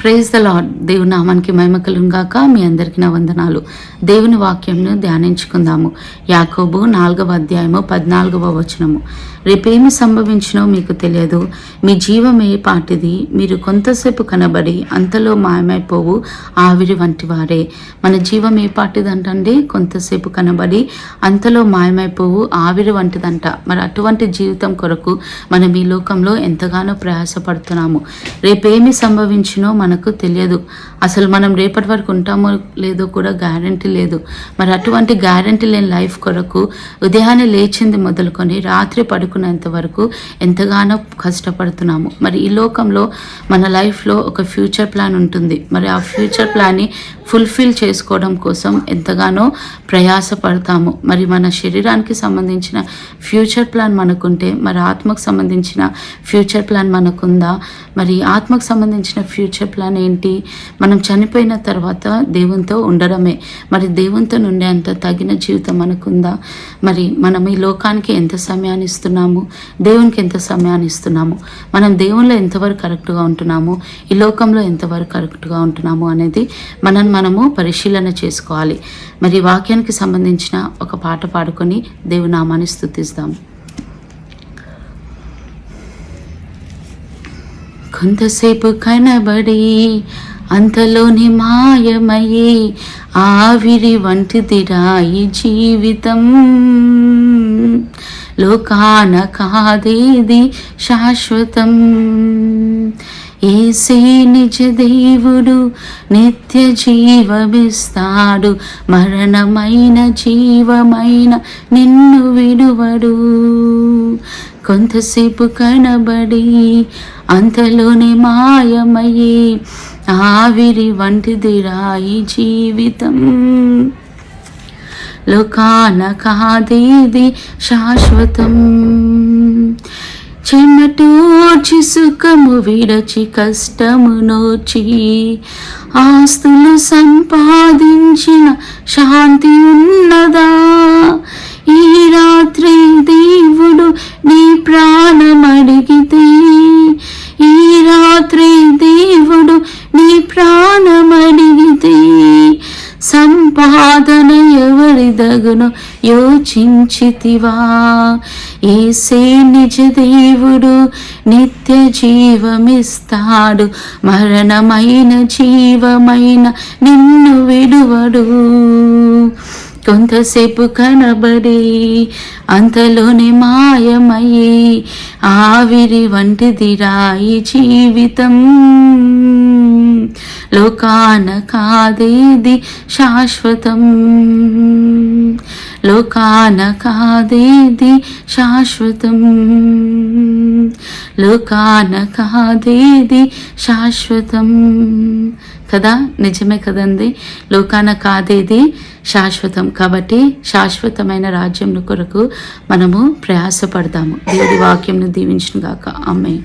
Praise the lord దేవుని నామానికి మహిమకలుగాక మీ అందరికీ నా వందనాలు. దేవుని వాక్యంను ధ్యానించుకుందాము. యాకోబు నాలుగవ అధ్యాయము పద్నాలుగవ వచనము. రేపేమి సంభవించినో మీకు తెలియదు. మీ జీవమే పాటిది? మీరు కొంతసేపు కనబడి అంతలో మాయమైపోవు ఆవిరి వంటి వారే మన జీవం ఏ పాటిదంటే కొంతసేపు కనబడి అంతలో మాయమైపోవు ఆవిరి వంటిదంట. మరి అటువంటి జీవితం కొరకు మనం ఈ లోకంలో ఎంతగానో ప్రయాసపడుతున్నాము. రేపేమి సంభవించినో మన మనకు తెలియదు. అసలు మనం రేపటి వరకు ఉంటామో లేదో కూడా గ్యారంటీ లేదు. మరి అటువంటి గ్యారంటీ లేని లైఫ్ కొరకు ఉదయాన్నే లేచింది మొదలుకొని రాత్రి పడుకునేంత వరకు ఎంతగానో కష్టపడుతున్నాము. మరి ఈ లోకంలో మన లైఫ్లో ఒక ఫ్యూచర్ ప్లాన్ ఉంటుంది. మరి ఆ ఫ్యూచర్ ప్లాన్ని ఫుల్ఫిల్ చేసుకోవడం కోసం ఎంతగానో ప్రయాసపడతాము. మరి మన శరీరానికి సంబంధించిన ఫ్యూచర్ ప్లాన్ మనకుంటే మరి ఆత్మకు సంబంధించిన ఫ్యూచర్ ప్లాన్ మనకుందా? మరి ఆత్మకు సంబంధించిన ఫ్యూచర్ ప్లాన్ ఏంటి? మనం చనిపోయిన తర్వాత దేవునితో ఉండడమే. మరి దేవునితో ఉండేంత తగిన జీవితం మనకుందా? మరి మనం ఈ లోకానికి ఎంత సమయాన్ని ఇస్తున్నాము? దేవునికి ఎంత సమయాన్ని ఇస్తున్నాము? మనం దేవునిలో ఎంతవరకు కరెక్ట్గా ఉంటున్నాము? ఈ లోకంలో ఎంతవరకు కరెక్ట్గా ఉంటున్నాము అనేది మనం మనము పరిశీలన చేసుకోవాలి. మరి వాక్యానికి సంబంధించిన ఒక పాట పాడుకొని దేవునామాన్ని స్థుతిస్తాము కొంతసేపు కనబడి అంతలోని మాయమయ్యి ఆవిరి వంటిదిరాయి జీవితం. లోకాన కాదేది శాశ్వతం? ఏసే నిజ దేవుడు నిత్య జీవమిస్తాడు. మరణమైన జీవమైన నిన్ను విడువడు. కొంతసేపు కనబడి అంతలోనే మాయమయ్యి ఆవిరి వంటిది రాయి జీవితం. లోకాన కాదేది శాశ్వతం? చెమటూర్చి సుఖము విడచి కష్టము నోచి ఆస్తులు సంపాదించిన శాంతి సంపాదన ఎవరిదగును యోచించితివా? ఏసే నిజ దేవుడు నిత్య జీవమిస్తాడు. మరణమైన జీవమైన నిన్ను విడువడు. కొంతసేపు కనబడి అంతలోనే మాయమయ్యి ఆవిరి వంటిది రాయి జీవితం. లోకాన కాదేది శాశ్వతం? లోకాన కాదేది శాశ్వతం? లోకాన కాదేది శాశ్వతం? కదా? నిజమే కదండి. లోకాన కాదేది శాశ్వతం. కాబట్టి శాశ్వతమైన రాజ్యం కొరకు మనము ప్రయాసపడతాము. దేవుడి వాక్యంను దీవించిన గాక అమ్మాయి